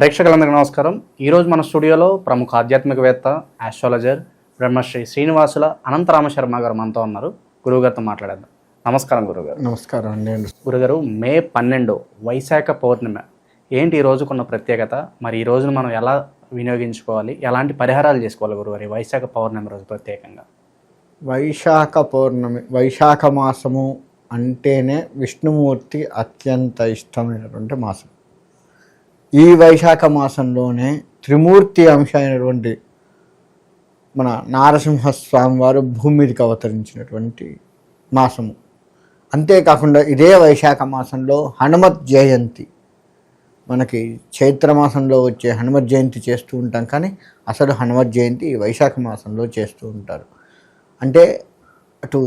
ప్రేక్షకులందరికీ నమస్కారం. ఈరోజు మన స్టూడియోలో ప్రముఖ ఆధ్యాత్మికవేత్త ఆస్ట్రాలజర్ బ్రహ్మశ్రీ శ్రీనివాసుల అనంతరామ శర్మ గారు మనతో ఉన్నారు. గురువుగారితో మాట్లాడేద్దాం. నమస్కారం గురుగారు నమస్కారం అండి. గురుగారు మే పన్నెండు వైశాఖ పౌర్ణమి. ఏంటి ఈ రోజుకున్న ప్రత్యేకత? మరి ఈ రోజును మనం ఎలా వినియోగించుకోవాలి? ఎలాంటి పరిహారాలు చేసుకోవాలి గురుగారు ఈ వైశాఖ పౌర్ణమి రోజు ప్రత్యేకంగా. వైశాఖ పౌర్ణమి వైశాఖ మాసము అంటేనే విష్ణుమూర్తి అత్యంత ఇష్టమైనటువంటి మాసం. ఈ వైశాఖ మాసంలోనే త్రిమూర్తి అంశ అయినటువంటి మన నారసింహస్వామి వారు భూమి మీదకి అవతరించినటువంటి మాసము. అంతేకాకుండా ఇదే వైశాఖ మాసంలో హనుమత్ జయంతి. మనకి చైత్ర మాసంలో వచ్చే హనుమత్ జయంతి చేస్తూ ఉంటాం కానీ అసలు హనుమత్ జయంతి ఈ వైశాఖ మాసంలో చేస్తూ ఉంటారు. అంటే అటు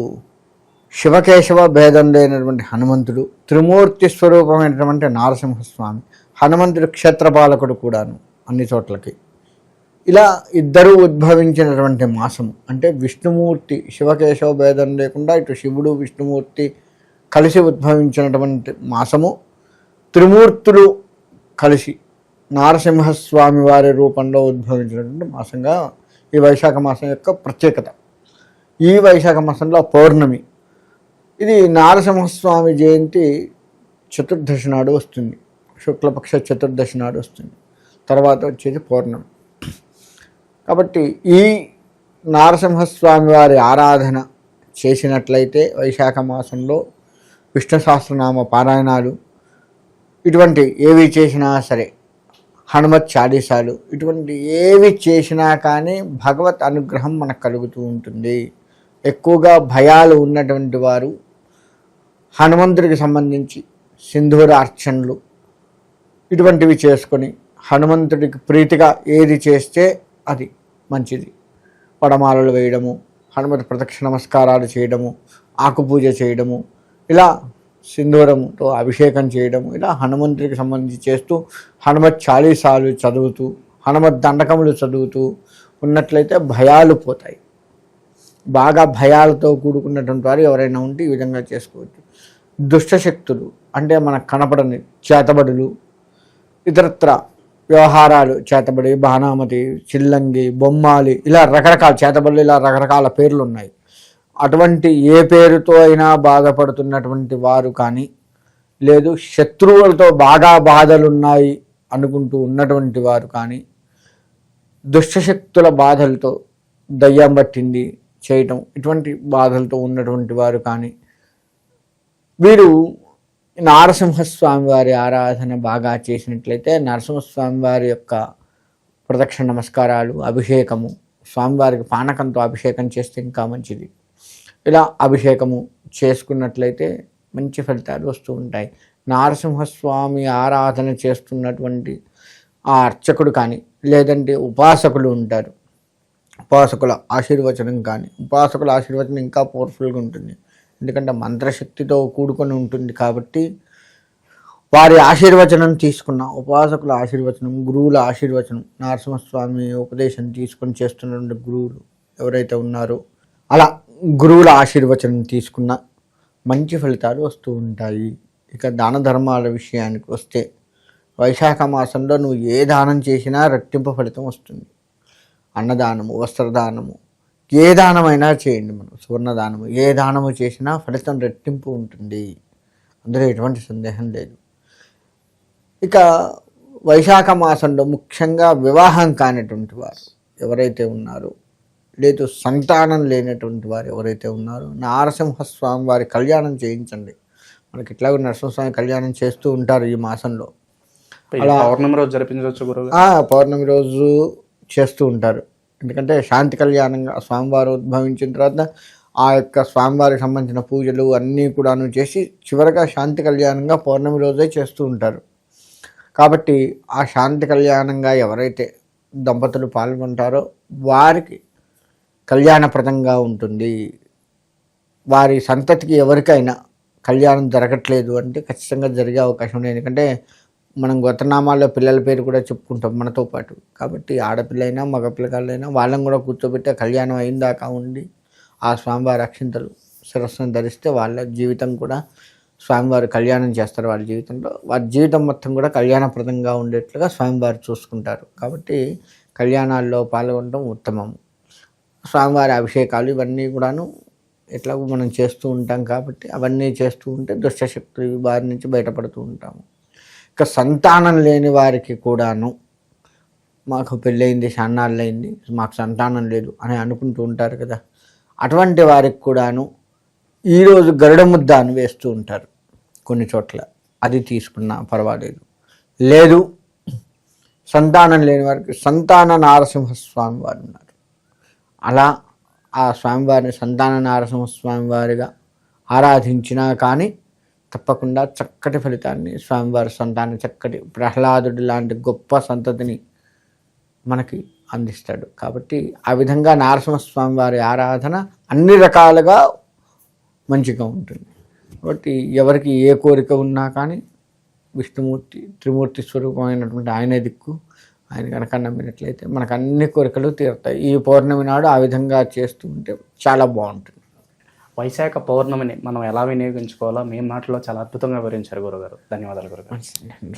శివకేశవ భేదం లేనటువంటి హనుమంతుడు త్రిమూర్తి స్వరూపమైనటువంటి నారసింహస్వామి హనుమంతుడు క్షేత్రపాలకుడు కూడాను అన్ని చోట్లకి. ఇలా ఇద్దరు ఉద్భవించినటువంటి మాసము. అంటే విష్ణుమూర్తి శివకేశవ భేదం లేకుండా ఇటు శివుడు విష్ణుమూర్తి కలిసి ఉద్భవించినటువంటి మాసము. త్రిమూర్తులు కలిసి నారసింహస్వామి వారి రూపంలో ఉద్భవించినటువంటి మాసంగా ఈ వైశాఖ మాసం యొక్క ప్రత్యేకత. ఈ వైశాఖ మాసంలో పౌర్ణమి. ఇది నారసింహస్వామి జయంతి చతుర్దశి నాడు వస్తుంది. శుక్లపక్ష చతుర్దశి నాడు వస్తుంది. తర్వాత వచ్చేది పౌర్ణమి. కాబట్టి ఈ నారసింహస్వామి వారి ఆరాధన చేసినట్లయితే వైశాఖ మాసంలో విష్ణు సహస్రనామ పారాయణాలు ఇటువంటి ఏవి చేసినా సరే హనుమత్ చాలీసాలు ఇటువంటి ఏవి చేసినా కానీ భగవత్ అనుగ్రహం మనకు కలుగుతూ ఉంటుంది. ఎక్కువగా భయాలు ఉన్నటువంటి వారు హనుమంతుడికి సంబంధించి సింధూర అర్చనలు ఇటువంటివి చేసుకొని హనుమంతుడికి ప్రీతిగా ఏది చేస్తే అది మంచిది. పడమాలలు వేయడము హనుమతి ప్రదక్షిణ నమస్కారాలు చేయడము ఆకుపూజ చేయడము ఇలా సింధూరంతో అభిషేకం చేయడము ఇలా హనుమంతుడికి సంబంధించి చేస్తూ హనుమత్ చాలీసాలు చదువుతూ హనుమత్ దండకములు చదువుతూ ఉన్నట్లయితే భయాలు పోతాయి. బాగా భయాలతో కూడుకున్నటువంటి వారు ఎవరైనా ఉంటే ఈ విధంగా చేసుకోవచ్చు. దుష్టశక్తులు అంటే మనకు కనపడని చేతబడులు ఇతరత్ర వ్యవహారాలు చేతబడి బాణామతి చిల్లంగి బొమ్మాలి ఇలా రకరకాల చేతబడులు ఇలా రకరకాల పేర్లు ఉన్నాయి అటువంటి ఏ పేరుతో అయినా బాధపడుతున్నటువంటి వారు కానీ లేదు శత్రువులతో బాగా బాధలున్నాయి అనుకుంటూ ఉన్నటువంటి వారు కానీ దుష్టశక్తుల బాధలతో దయ్యం పట్టింది చేయటం ఇటువంటి బాధలతో ఉన్నటువంటి వారు కానీ వీరు నారసింహస్వామి వారి ఆరాధన బాగా చేసినట్లయితే నరసింహస్వామి వారి యొక్క ప్రదక్షిణ నమస్కారాలు అభిషేకము స్వామివారికి పానకంతో అభిషేకం చేస్తే ఇంకా మంచిది. ఇలా అభిషేకము చేసుకున్నట్లయితే మంచి ఫలితాలు వస్తూ ఉంటాయి. నారసింహస్వామి ఆరాధన చేస్తున్నటువంటి ఆ అర్చకుడు కానీ లేదంటే ఉపాసకులు ఉంటారు. ఉపాసకుల ఆశీర్వచనం కానీ ఉపాసకుల ఆశీర్వచనం ఇంకా పవర్ఫుల్గా ఉంటుంది. ఎందుకంటే మంత్రశక్తితో కూడుకొని ఉంటుంది కాబట్టి వారి ఆశీర్వచనం తీసుకున్న ఉపాసకుల ఆశీర్వచనం గురువుల ఆశీర్వచనం నరసింహస్వామి ఉపదేశం తీసుకొని చేస్తున్నటువంటి గురువులు ఎవరైతే ఉన్నారో అలా గురువుల ఆశీర్వచనం తీసుకున్న మంచి ఫలితాలు వస్తూ ఉంటాయి. ఇక దాన ధర్మాల విషయానికి వస్తే వైశాఖ మాసంలో నువ్వు ఏ దానం చేసినా రెట్టింపు ఫలితం వస్తుంది. అన్నదానము వస్త్రదానము ఏ దానమైనా చేయండి మనం సువర్ణదానము. ఏ దానము చేసినా ఫలితం రెట్టింపు ఉంటుంది. అందులో ఎటువంటి సందేహం లేదు. ఇక వైశాఖ మాసంలో ముఖ్యంగా వివాహం కానిటువంటి వారు ఎవరైతే ఉన్నారో లేదు సంతానం లేనటువంటి వారు ఎవరైతే ఉన్నారో నారసింహస్వామి వారి కళ్యాణం చేయించండి. మనకి ఇట్లాగ నరసింహస్వామి కళ్యాణం చేస్తూ ఉంటారు ఈ మాసంలో. ఈ పౌర్ణమి రోజు జరిపించవచ్చు పౌర్ణమి రోజు చేస్తూ ఉంటారు. ఎందుకంటే శాంతి కళ్యాణంగా స్వామివారు ఉద్భవించిన తర్వాత ఆ యొక్క స్వామివారికి సంబంధించిన పూజలు అన్నీ కూడాను చేసి చివరగా శాంతి కళ్యాణంగా పౌర్ణమి రోజే చేస్తూ ఉంటారు. కాబట్టి ఆ శాంతి కళ్యాణంగా ఎవరైతే దంపతులు పాల్గొంటారో వారికి కళ్యాణప్రదంగా ఉంటుంది. వారి సంతతికి ఎవరికైనా కళ్యాణం జరగట్లేదు అంటే ఖచ్చితంగా జరిగే అవకాశం ఉంది. ఎందుకంటే మనం గొత్తనామాల్లో పిల్లల పేరు కూడా చెప్పుకుంటాం మనతో పాటు. కాబట్టి ఆడపిల్లైనా మగపిల్లగాళ్ళైనా వాళ్ళని కూడా కూర్చోబెట్టి కళ్యాణం అయిందాకా ఉండి ఆ స్వామివారి అక్షింతలు శిరస్సును ధరిస్తే వాళ్ళ జీవితం కూడా స్వామివారు కళ్యాణం చేస్తారు వాళ్ళ జీవితంలో. వారి జీవితం మొత్తం కూడా కళ్యాణప్రదంగా ఉండేట్లుగా స్వామివారు చూసుకుంటారు. కాబట్టి కళ్యాణాల్లో పాల్గొనడం ఉత్తమం. స్వామివారి అభిషేకాలు ఇవన్నీ కూడాను ఎట్లాగో మనం చేస్తూ ఉంటాం కాబట్టి అవన్నీ చేస్తూ ఉంటే దుష్టశక్తి వారి నుంచి బయటపడుతూ ఉంటాము. ఇక సంతానం లేని వారికి కూడాను మాకు పెళ్ళయింది సన్నాళ్ళయింది మాకు సంతానం లేదు అని అనుకుంటూ ఉంటారు కదా. అటువంటి వారికి కూడాను ఈరోజు గరుడ ముద్ద అని వేస్తూ ఉంటారు కొన్ని చోట్ల. అది తీసుకున్నా పర్వాలేదు. లేదు సంతానం లేని వారికి సంతాన నారసింహస్వామి వారు ఉన్నారు. అలా ఆ స్వామివారిని సంతాన నారసింహస్వామి వారిగా ఆరాధించినా కానీ తప్పకుండా చక్కటి ఫలితాన్ని స్వామివారి సంతానం చక్కటి ప్రహ్లాదుడు లాంటి గొప్ప సంతతిని మనకి అందిస్తాడు. కాబట్టి ఆ విధంగా నరసింహస్వామి వారి ఆరాధన అన్ని రకాలుగా మంచిగా ఉంటుంది. కాబట్టి ఎవరికి ఏ కోరిక ఉన్నా కానీ విష్ణుమూర్తి త్రిమూర్తి స్వరూపమైనటువంటి ఆయనే దిక్కు. ఆయన కనుక నమ్మినట్లయితే మనకు అన్ని కోరికలు తీరుతాయి. ఈ పౌర్ణమి నాడు ఆ విధంగా చేస్తూ ఉంటే చాలా బాగుంటుంది. వైశాఖ పౌర్ణమిని మనం ఎలా వినియోగించుకోవాలో మీ మాటలో చాలా అద్భుతంగా వివరించారు గురుగారు. ధన్యవాదాలు గురుగారు.